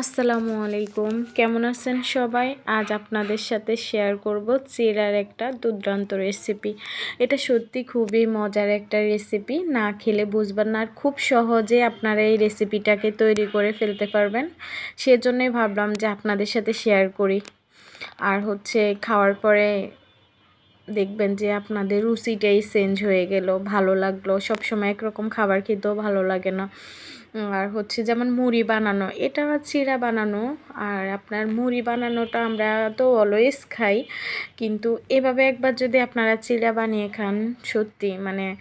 আসসালামু আলাইকুম। কেমন আছেন সবাই? আজ আপনাদের সাথে শেয়ার করব চিরার একটা দুর্দান্ত রেসিপি এটা সত্যি খুবই মজার একটা রেসিপি না খেলে বুঝবেন না আর খুব সহজে আপনারা এই রেসিপিটাকে তৈরি করে ফেলতে পারবেন। সেজন্যই ভাবলাম যে আপনাদের সাথে শেয়ার করি। আর হচ্ছে খাওয়ার পরে দেখবেন যে আপনাদের রুচিটাই চেঞ্জ হয়ে গেল, ভালো লাগল। সবসময় একরকম খাবার খেতেও ভালো লাগে না। আর হচ্ছে যেমন মুড়ি বানানো, এটা চিরা বানানো। আর আপনার মুড়ি বানানোটা আমরা তো অলওয়েজ খাই। কিন্তু এভাবে একবার যদি আপনারা চিরা বানিয়ে খান, সত্যি মানে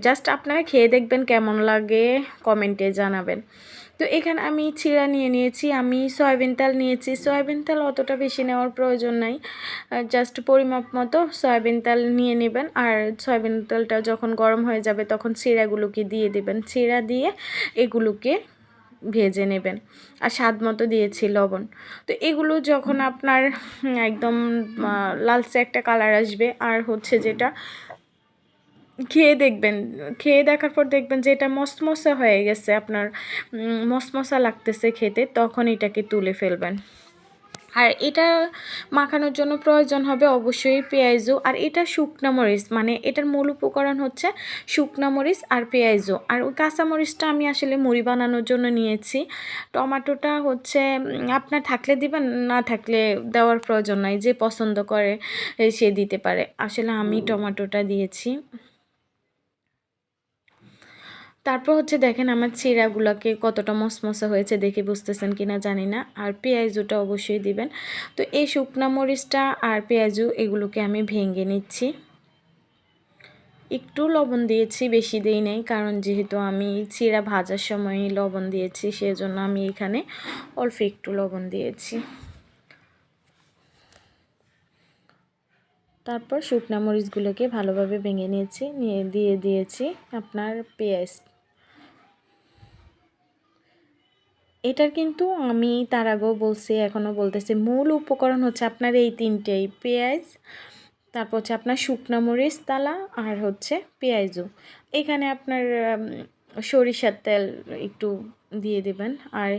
জাস্ট আপনারা খেয়ে দেখবেন কেমন লাগে কমেন্টে জানাবেন। তো এখানে আমি চিরা নিয়ে নিয়েছি, আমি সয়াবিন তেল নিয়েছি। সয়াবিন তেল অতটা বেশি নেওয়ার প্রয়োজন নাই। জাস্ট পরিমাপ মতো সয়াবিন তেল নিয়ে নেবেন। আর সয়াবিন তেলটা যখন গরম হয়ে যাবে তখন চিরাগুলোকে দিয়ে দেবেন। চিরা দিয়ে এগুলোকে ভেজে নেবেন। আর স্বাদ মতো দিয়েছি লবণ। তো এগুলো যখন আপনার একদম লালচে একটা কালার আসবে। আর হচ্ছে যেটা খেয়ে দেখবেন খেয়ে দেখার পর দেখবেন যে এটা মসমসা হয়ে গেছে আপনার মসমসা লাগতেছে খেতে তখন এটাকে তুলে ফেলবেন। আর এটা মাখানোর জন্য প্রয়োজন হবে অবশ্যই পেঁয়াজও আর এটা শুকনা মরিচ মানে এটার মূল উপকরণ হচ্ছে শুকনা মরিচ আর পেঁয়াজও আর ওই কাঁচা মরিচটা আমি আসলে মুড়ি বানানোর জন্য নিয়েছি। টমাটোটা হচ্ছে আপনার থাকলে দিবেন না থাকলে দেওয়ার প্রয়োজন নাই যে পছন্দ করে সে দিতে পারে। আসলে আমি টমাটোটা দিয়েছি। তারপর হচ্ছে দেখেন আমার চিরাগুলোকে কতটা মসমসা হয়েছে দেখে বুঝতেছেন কি না জানি না। আর পেঁয়াজুটা অবশ্যই দিবেন। তো এই শুকনা মরিচটা আর পেঁয়াজু এগুলোকে আমি ভেঙে নিচ্ছি। একটু লবণ দিয়েছি, বেশি দিই নেই, কারণ যেহেতু আমি চিরা ভাজার সময় লবণ দিয়েছি, সেজন্য আমি এখানে অল্প একটু লবণ দিয়েছি। তারপর শুকনা মরিচগুলোকে ভালোভাবে ভেঙে নিয়েছি, নিয়ে দিয়ে দিয়েছি আপনার পেঁয়াজ এটার কিন্তু আমি তার আগেও বলছি, এখনও বলতেছি। মূল উপকরণ হচ্ছে আপনার এই তিনটেই পেঁয়াজ, তারপর হচ্ছে আপনার শুকনা মরিচ তালা আর হচ্ছে পেঁয়াজও এখানে আপনার সরিষার তেল একটু দিয়ে দেবেন। আর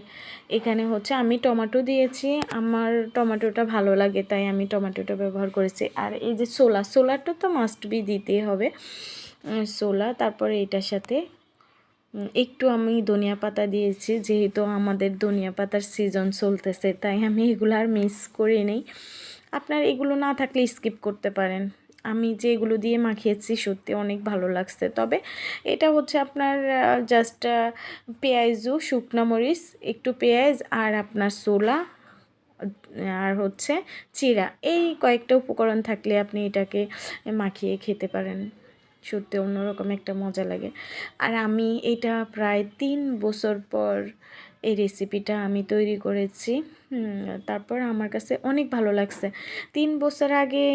এখানে হচ্ছে আমি টমেটো দিয়েছি। আমার টমেটোটা ভালো লাগে, তাই আমি টমেটোটা ব্যবহার করেছি। আর এই যে সোলা, সোলারটা তো মাস্ট বি দিতেই হবে। সোলা, তারপরে এটার সাথে একটু আমি ধনিয়া পাতা দিয়েছি, যেহেতু আমাদের ধনিয়া পাতার সিজন চলতেছে, তাই আমি এগুলো আর মিস করি নেই। আপনার এগুলো না থাকলে স্কিপ করতে পারেন। আমি যে এগুলো দিয়ে মাখিয়েছি, সত্যি অনেক ভালো লাগছে। তবে এটা হচ্ছে আপনার জাস্ট পেঁয়াজু, শুকনো মরিচ, একটু পেঁয়াজ আর আপনার সোলা আর হচ্ছে চিরা। এই কয়েকটা উপকরণ থাকলে আপনি এটাকে মাখিয়ে খেতে পারেন। সত্যি অন্যরকম একটা মজা লাগে। আর আমি এটা প্রায় তিন বছর পর এই রেসিপিটা আমি তৈরি করেছি। তারপর আমার কাছে অনেক ভালো লাগছে। তিন বছর আগে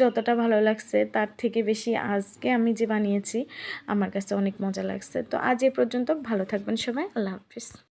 যতটা ভালো লাগছে, তার থেকে বেশি আজকে আমি যে বানিয়েছি, আমার কাছে অনেক মজা লাগছে। তো আজ এ পর্যন্ত ভালো থাকবেন সবাই, আল্লাহ হাফিজ।